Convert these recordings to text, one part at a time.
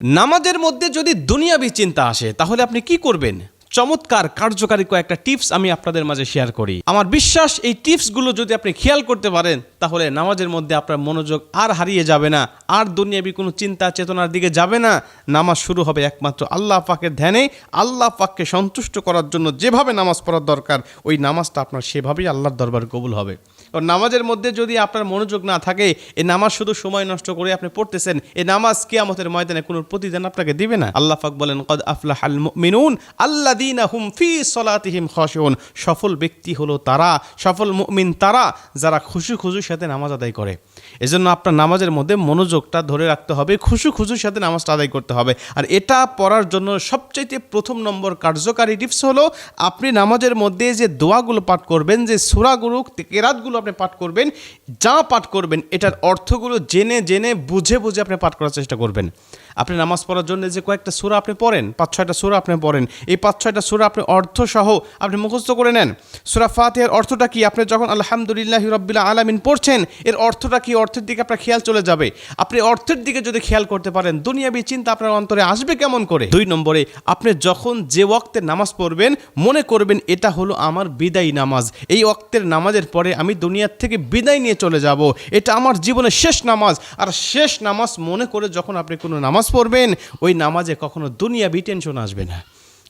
নামাজের মধ্যে যদি দুনিয়াবি চিন্তা আসে, তাহলে আপনি কি করবেন? চমৎকার, কার্যকারী কয়েকটা টিপস আমি আপনাদের মাঝে শেয়ার করি। আমার বিশ্বাস, এই টিপসগুলো যদি আপনি খেয়াল করতে পারেন, তাহলে নামাজের মধ্যে আপনার মনোযোগ আর হারিয়ে যাবে না। আর দুনিয়াবি কোনো চিন্তা, চেতনার দিকে যাবে না। নামাজ শুরু হবে একমাত্র আল্লাহ পাকের ধ্যানে। আল্লাহ পাককে সন্তুষ্ট করার জন্য যেভাবে নামাজ পড়ার দরকার, ওই নামাজটা আপনার সেভাবেই আল্লাহর দরবার কবুল হবে। কারণ নামাজের মধ্যে যদি আপনার মনোযোগ না থাকে এই নামাজ শুধু সময় নষ্ট করে আপনি পড়তেছেন এই নামাজ কিয়ামতের ময়দানে কোনো প্রতিদান আপনাকে দিবে না। আল্লাহ পাক বলেন, কদ আফলাহ আল মুমিনুন আল্লাযীনা হুম ফি সলাতিহিম খাশিউন। সফল ব্যক্তি হলো তারা, সফল মুমিন তারা, যারা খুশু খুশুর সাথে নামাজ আদায় করে। এজন্য আপনার নামাজের মধ্যে মনোযোগটা ধরে রাখতে হবে, খুশু খুশুর সাথে নামাজটা আদায় করতে হবে। আর এটা পড়ার জন্য সবচাইতে প্রথম নম্বর কার্যকারী টিপস হলো, আপনি নামাজের মধ্যে যে দোয়াগুলো পাঠ করবেন, যে সুরাগুলো কেরাতগুলো আপনি পাঠ করবেন, যা পাঠ করবেন, এটার অর্থগুলো জেনে জেনে, বুঝে বুঝে আপনি পাঠ করার চেষ্টা করবেন। আপনি নামাজ পড়ার জন্য যে কয়েকটা সুরা আপনি পড়েন, পাঁচ, ছয়টা সুরা আপনি পড়েন, এই পাঁচ, ছয়টা সুরা আপনি অর্থসহ আপনি মুখস্থ করে নেন। সুরা ফাতিহার অর্থটা কি? আপনি যখন আলহামদুলিল্লাহ রব্বিল্লা আলামিন পড়ছেন, এর অর্থটা কি? অর্থের দিকে আপনার খেয়াল চলে যাবে। আপনি অর্থের দিকে যদি খেয়াল করতে পারেন, দুনিয়াবি চিন্তা আপনার অন্তরে আসবে কেমন করে? দুই নম্বরে, আপনি যখন যে ওয়াক্তের নামাজ পড়বেন, মনে করবেন এটা হলো আমার বিদায়ী নামাজ। এই ওয়াক্তের নামাজের পরে আমি দুনিয়ার থেকে বিদায় নিয়ে চলে যাব। এটা আমার জীবনের শেষ নামাজ। আর শেষ নামাজ মনে করে যখন আপনি কোনো নামাজ পড়বেন, ওই নামাজে কখনো দুনিয়াবি টেনশন আসবে না।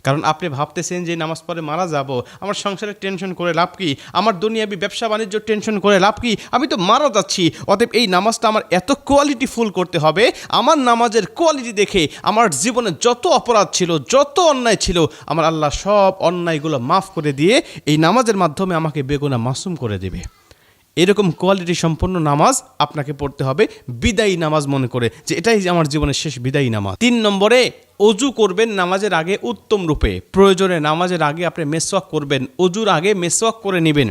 কারণ আপনি ভাবতেছেন যে নামাজ পড়ে মারা যাব, আমার সংসারের টেনশন করে লাভ কি? আমার দুনিয়াবি ব্যবসা বাণিজ্য টেনশন করে লাভ কি? আমি তো মারা যাচ্ছি, অতএব এই নামাজটা আমার এত কোয়ালিটি ফুল করতে হবে, আমার নামাজের কোয়ালিটি দেখে আমার জীবনে যত অপরাধ ছিল, যত অন্যায় ছিল, আমার আল্লাহ সব অন্যায়গুলো মাফ করে দিয়ে এই নামাজের মাধ্যমে আমাকে বেগুনা মাসুম করে দেবে। এরকম কোয়ালিটি সম্পন্ন নামাজ আপনাকে পড়তে হবে, বিদায়ী নামাজ মনে করে, যে এটাই আমার জীবনের শেষ বিদায়ী নামাজ। তিন নম্বরে, অজু করবেন নামাজের আগে উত্তম রূপে, প্রয়োজনে নামাজের আগে আপনি মেসওয়াক করবেন, অজুর আগে মেসওয়াক করে নেবেন।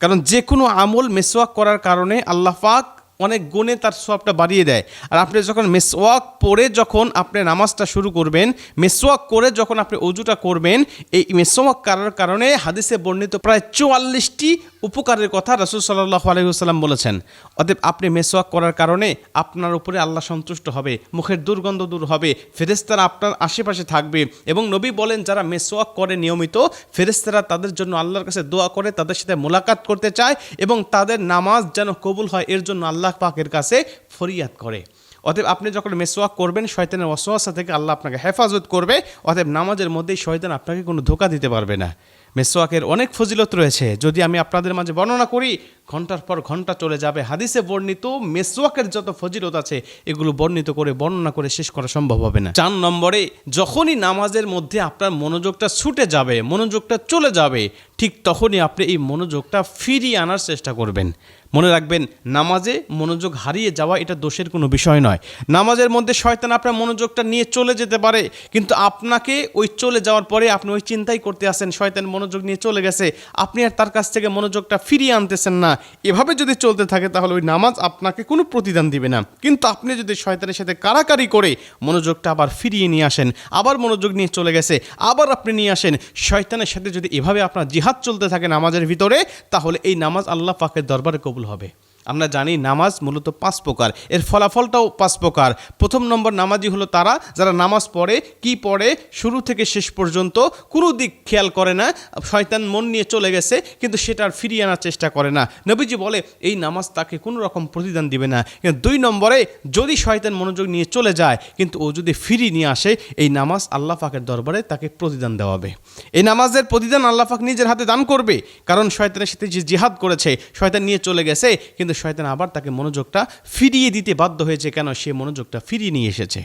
কারণ যে কোনো আমল মেসওয়াক করার কারণে আল্লাহ পাক অনেক গুণে তার সোয়াবটা বাড়িয়ে দেয়। আর আপনি যখন মেসওয়াক পরে যখন আপনি নামাজটা শুরু করবেন, মেসওয়াক করে যখন আপনি অজুটা করবেন, এই মেসওয়াক করার কারণে হাদিসে বর্ণিত প্রায় চুয়াল্লিশটি উপকারের কথা রসুল সাল্লাহ আলহিহাল্লাম বলেছেন। অতএব আপনি মেসওয়াক করার কারণে আপনার উপরে আল্লাহ সন্তুষ্ট হবে, মুখের দুর্গন্ধ দূর হবে ফেরেস্তারা আপনার আশেপাশে থাকবে এবং নবী বলেন, যারা মেসওয়াক করে নিয়মিত ফেরেস্তারা তাদের জন্য আল্লাহর কাছে দোয়া করে, তাদের সাথে মোলাকাত করতে চায় এবং তাদের নামাজ যেন কবুল হয়, এর জন্য আল্লাহ পাকের কাছে ফরিয়াদ করে। অতএব আপনি যখন মেসওয়াক করবেন, শয়তানের অসুয়াশা থেকে আল্লাহ আপনাকে হেফাজত করবে, অতএব নামাজের মধ্যেই শয়তান আপনাকে কোনো ধোকা দিতে পারবে না। মেসওয়াকের অনেক ফজিলত রয়েছে। যদি আমি আপনাদের মাঝে বর্ণনা করি, ঘণ্টার পর ঘণ্টা চলে যাবে। হাদিসে বর্ণিত মেসওয়াকের যত ফজিলত আছে, এগুলো বর্ণিত করে, বর্ণনা করে শেষ করা সম্ভব হবে না। চার নম্বরে, যখনই নামাজের মধ্যে আপনার মনোযোগটা ছুটে যাবে, মনোযোগটা চলে যাবে, ঠিক তখনই আপনি এই মনোযোগটা ফিরিয়ে আনার চেষ্টা করবেন। মনে রাখবেন, নামাজে মনোযোগ হারিয়ে যাওয়া এটা দোষের কোনো বিষয় নয়। নামাজের মধ্যে শয়তান আপনার মনোযোগটা নিয়ে চলে যেতে পারে, কিন্তু আপনাকে ওই চলে যাওয়ার পরে আপনি ওই চিন্তাই করতে আসেন, শয়তান মনোযোগ নিয়ে চলে গেছে, আপনি আর তার কাছ থেকে মনোযোগটা ফিরিয়ে আনতেছেন না। এভাবে যদি চলতে থাকে, তাহলে ওই নামাজ আপনাকে কোনো প্রতিদান দিবে না। কিন্তু আপনি যদি শয়তানের সাথে কারাকারি করে মনোযোগটা আবার ফিরিয়ে নিয়ে আসেন, আবার মনোযোগ নিয়ে চলে গেছে, আবার আপনি নিয়ে আসেন, শয়তানের সাথে যদি এভাবে আপনার জিহাদ চলতে থাকে নামাজের ভিতরে, তাহলে এই নামাজ আল্লাহ পাকের দরবারে কবুল হবে। আমরা জানি নামাজ মূলত পাঁচ প্রকার। এর ফলাফলটাও পাঁচ প্রকার। প্রথম নম্বর নামাজি হলো তারা, যারা নামাজ পড়ে, কি পড়ে, শুরু থেকে শেষ পর্যন্ত কোনো দিক খেয়াল করে না, শয়তান মন নিয়ে চলে গেছে, কিন্তু সেটা আর ফিরিয়ে আনার চেষ্টা করে না। নবীজি বলে, এই নামাজ তাকে কোনো রকম প্রতিদান দিবে না। কিন্তু দুই নম্বরে, যদি শয়তান মনোযোগ নিয়ে চলে যায়, কিন্তু ও যদি ফিরিয়ে নিয়ে আসে, এই নামাজ আল্লাহ পাকের দরবারে তাকে প্রতিদান দেওয়াবে এই নামাজের প্রতিদান আল্লাহ পাক নিজের হাতে দান করবে, কারণ শয়তানের সাথে যে জিহাদ করেছে, শয়তান নিয়ে চলে গেছে, কিন্তু শয়তান আবার তাকে মনোযোগটা ফিরিয়ে দিতে বাধ্য হয়েছে কেন? সে মনোযোগটা ফিরিয়ে নিয়ে এসেছে।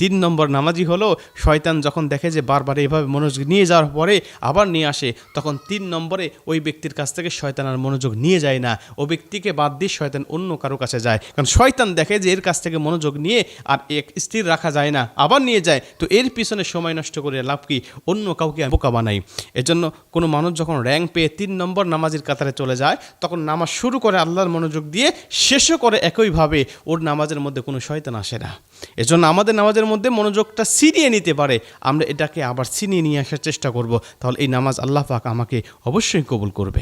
তিন নম্বর নামাজি হলো, শয়তান যখন দেখে যে বারবার এভাবে মনোযোগ নিয়ে যাওয়ার পরে আবার নিয়ে আসে, তখন তিন নম্বরে ওই ব্যক্তির কাছ থেকে শয়তান আর মনোযোগ নিয়ে যায় না। ও ব্যক্তিকে বাদ দিয়ে শয়তান অন্য কারও কাছে যায়। কারণ শয়তান দেখে যে এর কাছ থেকে মনোযোগ নিয়ে আর এক স্থির রাখা যায় না, আবার নিয়ে যায়। তো এর পিছনে সময় নষ্ট করে লাভ কি? অন্য কাউকে বোকা বানাই। এজন্য কোনো মানুষ যখন র্যাঙ্ক পেয়ে তিন নম্বর নামাজের কাতারে চলে যায়, তখন নামাজ শুরু করে আল্লাহর মনোযোগ দিয়ে শেষও করে একইভাবে ওর নামাজের মধ্যে কোনো শয়তান আসে না। এজন্য আমাদের নামাজের মধ্যে মনোযোগটা সিরিয়ে নিতে পারে। আমরা এটাকে আবার ছিনিয়ে নিয়ে আসার চেষ্টা করব। তাহলে এই নামাজ আল্লাহ পাক আমাকে অবশ্যই কবুল করবে।